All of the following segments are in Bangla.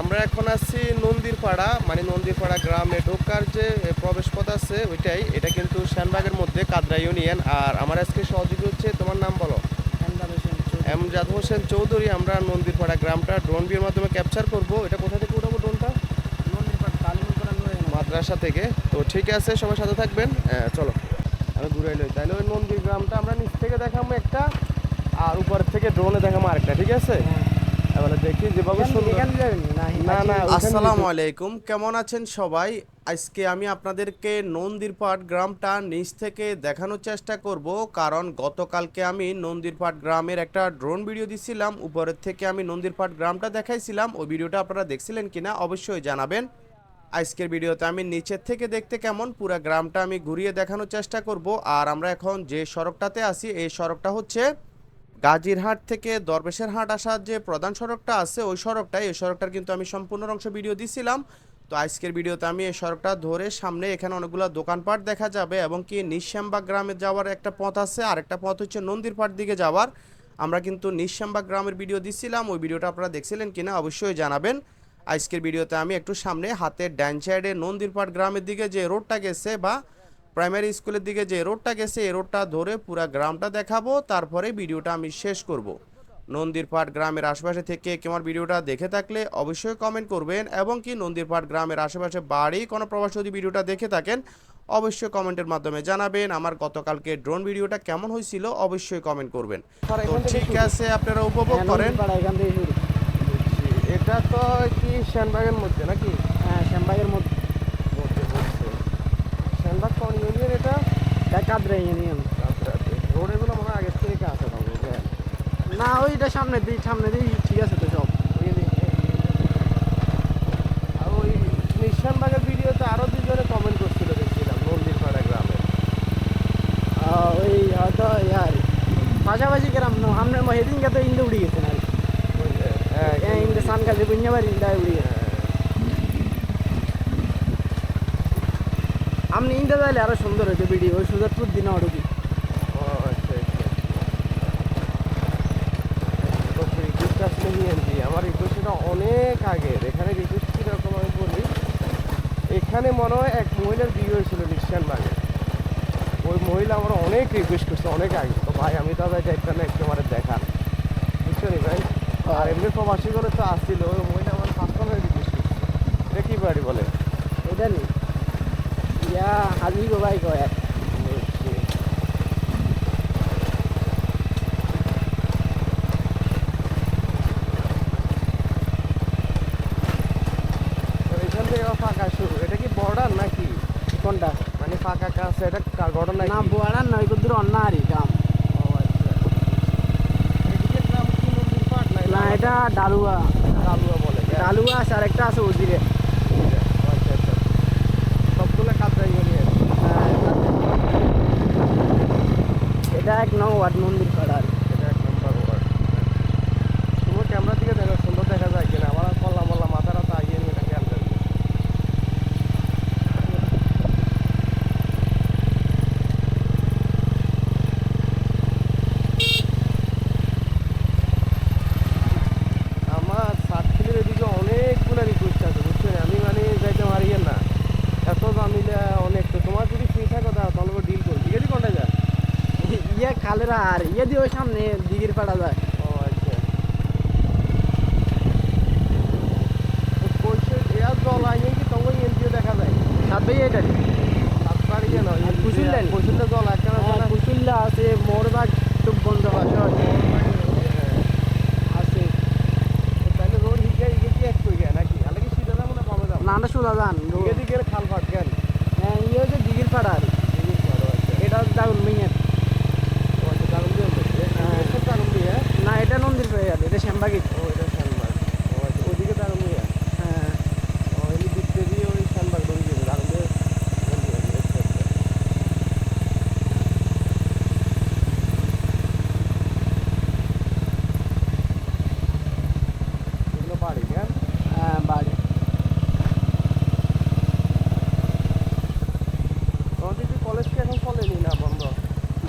আমরা এখন আছি নন্দীরপাড়া মানে নন্দীরপাড়া গ্রামে ঢোকার যে প্রবেশ পথ আছে ওইটাই। এটা কিন্তু শ্যানবাগের মধ্যে কাদরা ইউনিয়ন। আর আমার আজকে সহযোগী হচ্ছে তোমার নাম বলো? এমজাদ হোসেন চৌধুরী। আমরা নন্দীরপাড়া গ্রামটা ড্রোন বিয়ের মাধ্যমে ক্যাপচার করব। এটা কোথা থেকে উঠাবো ড্রোনটা মাদ্রাসা থেকে। তো ঠিক আছে সবার সাথে থাকবেন। হ্যাঁ, চলো। আমি ঘুরে এলো তাহলে ওই নন্দীর গ্রামটা আমরা নিচ থেকে দেখাবো একটা আর উপর থেকে ড্রোনে দেখাবো আরেকটা ঠিক আছে? এবারে দেখি যেভাবে সুন্দর না না আসসালামু আলাইকুম কেমন আছেন সবাই? আজকে আমি আপনাদেরকে নন্দীরপাট গ্রামটা নিচ থেকে দেখানোর চেষ্টা করব কারণ গতকালকে আমি নন্দীরপাট গ্রামের একটা ড্রোন ভিডিও দিছিলাম উপরের থেকে আমি নন্দীরপাট গ্রামটা দেখাইছিলাম ওই ভিডিওটা আপনারা দেখছিলেন কিনা অবশ্যই জানাবেন। আজকের ভিডিওতে আমি নিচের থেকে দেখতে কেমন পুরো গ্রামটা আমি ঘুরিয়ে দেখানোর চেষ্টা করব আর আমরা এখন যে সড়কটাতে আছি এই সড়কটা হচ্ছে গাজীরহাট থেকে দরবেশের হাট আসার যে প্রধান সড়কটা আছে, ওই সড়কটাই। এই সড়কটার কিন্তু আমি সম্পূর্ণ অংশ ভিডিও দিছিলাম। তো আজকের ভিডিওতে আমি এই সড়কটা ধরে সামনে এখানে অনেকগুলো দোকানপাট দেখা যাবে এবং কি নিঃশ্যামবাগ গ্রামে যাওয়ার একটা পথ আছে আর একটা পথ হচ্ছে নন্দীরপাট দিকে যাওয়ার। আমরা কিন্তু নিঃশ্যামবাগ গ্রামের ভিডিও দিছিলাম, ওই ভিডিওটা আপনারা দেখছিলেন কিনা অবশ্যই জানাবেন। আজকের ভিডিওতে আমি একটু সামনে হাতের ডান সাইডে নন্দীরপাট গ্রামের দিকে যে রোডটা গেছে বা প্রাইমারি স্কুলের দিকে যে রোডটা গেছে এই রোডটা ধরে পুরা গ্রামটা দেখাবো তারপরে ভিডিওটা আমি শেষ করব। নন্দীরপাট গ্রামের আশেপাশে থেকে কেমন ভিডিওটা দেখে থাকলে অবশ্যই কমেন্ট করবেন এবং কি নন্দীরপাট গ্রামের আশেপাশে বাড়ি কোনো প্রবাসী যদি ভিডিওটা দেখে থাকেন অবশ্যই কমেন্টের মাধ্যমে জানাবেন। আমার গতকালকে ড্রোন ভিডিওটা কেমন হয়েছিল অবশ্যই কমেন্ট করবেন। তো ঠিক আছে আপনারা উপভোগ করেন। থেকে এটা তো কি শ্যানবাগের মধ্যে নাকি? হ্যাঁ শ্যামবাগের মধ্যে। কোন ইউনিয়ন এটা কাদরা ইউনিয়ন রোড এগুলো মনে হয় আগের থেকে আছে না ওইটা সামনে দিই সামনে দিই ঠিক আছে তো সব আর ওই ভিডিওতে দুজনে কমেন্ট করছিল দেখছিলাম নন্দীরপাড়া গ্রামে আহ, ওই হয়তো ইয়ার পাশাপাশি গ্রাম নো আমরা সেদিনকে তো ইন্দে উড়ি গেছে না যে, হ্যাঁ, ইন্দে সান কাছে বুঝতে পারি ইন্দায় উড়ি গেছে হ্যাঁ, আপনি ইন্দে যাইলে আরও সুন্দর হয়েছে ভিডিও ওই সুজাতপুর দিনে আচ্ছা, আচ্ছা। নিয়েছি। আমার রিকোয়েস্টটা অনেক আগের এখানে রিকোয়েস্ট কীরকম আমি বলি এখানে মনে হয় এক মহিলার বিয়ে হয়েছিল নিঃসানবাগে ওই মহিলা আমার অনেক রিকোয়েস্ট করছে অনেক আগে। তো ভাই আমি তো ভাই একটা না একটু আমার দেখা বুঝছ নি ভাই? আর এমনি প্রবাসী করে তো আসছিল ওই মহিলা আমার কাস্টমার রিকোয়েস্ট করছে। এটা কি বাড়ি বলে? এটা নি বুঝছি। তো এখান থেকে আবার ফাঁকা শুরু। এটা কি বর্ডার নাকি? কোনটা? মানে ফাঁকা কাছে এটা ঘটনা না বোয়ারার নয় দূর অন্য আরই গ্রাম না এটা ডালুয়া। কালুয়া বলে ডালুয়া আছে আর একটা আছে উজিরে আচ্ছা আচ্ছা সবগুলো কাতরা ইউনিয়ন হ্যাঁ, এটা এক নং ওয়ার্ড মন্দির পাড়ার এটা এক নম্বর ওয়ার্ড তোমার ক্যামেরা দিকে দেখো সুন্দর দেখা যায় কিনা আমার কল্লা মল্লা মাথা রাতা আগিয়ে নিয়ে নাকি আনতে আমার সাতক্ষীরের এদিকে অনেকগুলো রিকোয়েস্ট আছে বুঝছেন আমি মানে যাইতে পারি না এত জামিলে অনেক তো তোমার যদি ফ্রি থাকো তাহলে তাহলে ডিল করি ঠিক আছে কোনটা যায় আর ইয়ে দিয়ে ওই সামনে দিঘির পাড়া যায়। ও আচ্ছা। জল আছে। মোরবাগ বন্ধ আছে। আছে না না সোজা যান খাল ফাট কেন? হ্যাঁ ইয়ে হচ্ছে দিঘির পাড়া আর জিনিস ভালো আছে এটা হচ্ছে দাগুন মিয়ার ও আচ্ছা দারুণ দিয়ে বলছে হ্যাঁ। এটা দারুণ দিয়ে না এটা নন্দির পাড়া যাবে এটা শ্যামবাগি ও এটা শানবাগ ও আচ্ছা ওদিকে দারুণ দিয়ে হ্যাঁ ও এলি দিকতে দিয়ে ওই শানবাগ ঢুকে যাবে দারুণ দিয়ে আচ্ছা আচ্ছা এগুলো বাড়ি কেন হ্যাঁ বাড়ি তোমাদের কি কলেজ কি এখন চলেনি না বন্ধ?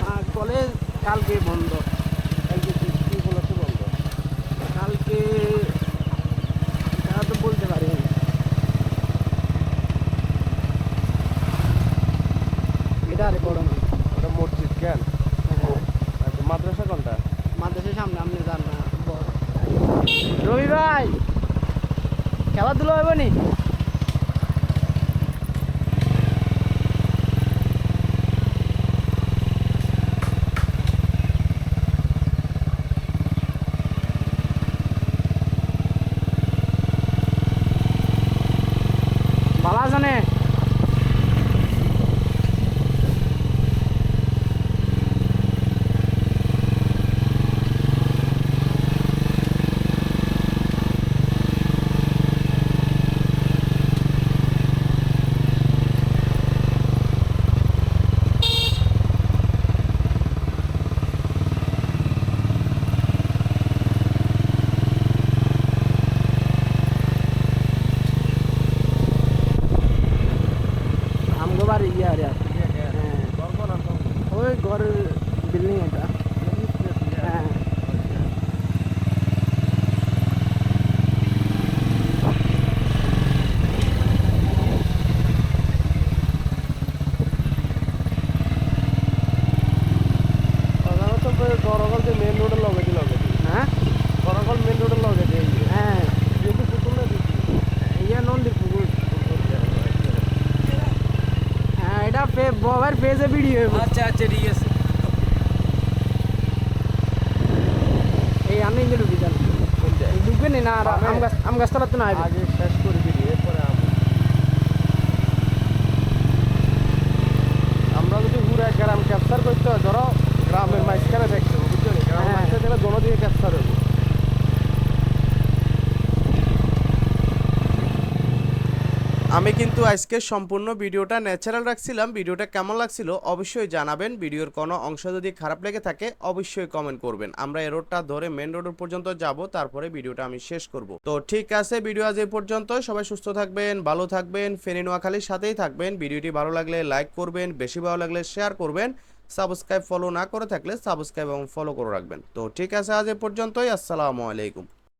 হ্যাঁ কলেজ কালকে বন্ধ কালকে কি কি উপলক্ষে বন্ধ কালকে এটা তো বলতে এটা আরে বড় না ওটা মসজিদ কেন হ্যাঁ। আচ্ছা মাদ্রাসা কোনটা সামনে আপনি যান না। রবি ভাই খেলাধুলো হবে নি ভালো আছে নে আমগো বাড়ি ইয়ে আরে হ্যাঁ ওই ঘরের বিল্ডিং এটা হ্যাঁ সাধারণত বড়গল যে মেন রোডের লগে দি লগে দি হ্যাঁ বড়গল মেন রোডের লগে দি হ্যাঁ কিন্তু পুতুল না দিচ্ছি ইয়ে নন্দী পুকুর হ্যাঁ এটা পে বাবার পেজে ভিডিও আচ্ছা আচ্ছা ঠিক আছে এই আমি ইন্দে ঢুকি যান ঢুকবেন না আর? আম গাছ আম গাছতলা তো না আগে শেষ করে দিবি এরপরে আমি আমরা যদি পুরো গ্রাম ক্যাপচার করতে হয় ধরো গ্রামের মাঝখানে দেখতে হবে বুঝছ নি? গ্রামের হ্যাঁ। মাঝখানে দিলে দোনো দিকে ক্যাপচার হবে আমি কিন্তু আজকে সম্পূর্ণ ভিডিওটা ন্যাচারাল রাখছিলাম। ভিডিওটা কেমন লাগছিল অবশ্যই জানাবেন। ভিডিওর কোনো অংশ যদি খারাপ লেগে থাকে, অবশ্যই কমেন্ট করবেন। আমরা এই রোডটা ধরে মেন রোড পর্যন্ত যাব, তারপরে ভিডিওটা আমি শেষ করব। তো ঠিক আছে ভিডিও আজ এই পর্যন্ত। সবাই সুস্থ থাকবেন, ভালো থাকবেন, ফেনী নোয়াখালীর সাথেই থাকবেন। ভিডিওটি ভালো লাগলে লাইক করবেন, বেশি ভালো লাগলে শেয়ার করবেন। সাবস্ক্রাইব ফলো না করে থাকলে সাবস্ক্রাইব এবং ফলো করে রাখবেন। তো ঠিক আছে, আজ এ পর্যন্তই। আসসালামু আলাইকুম।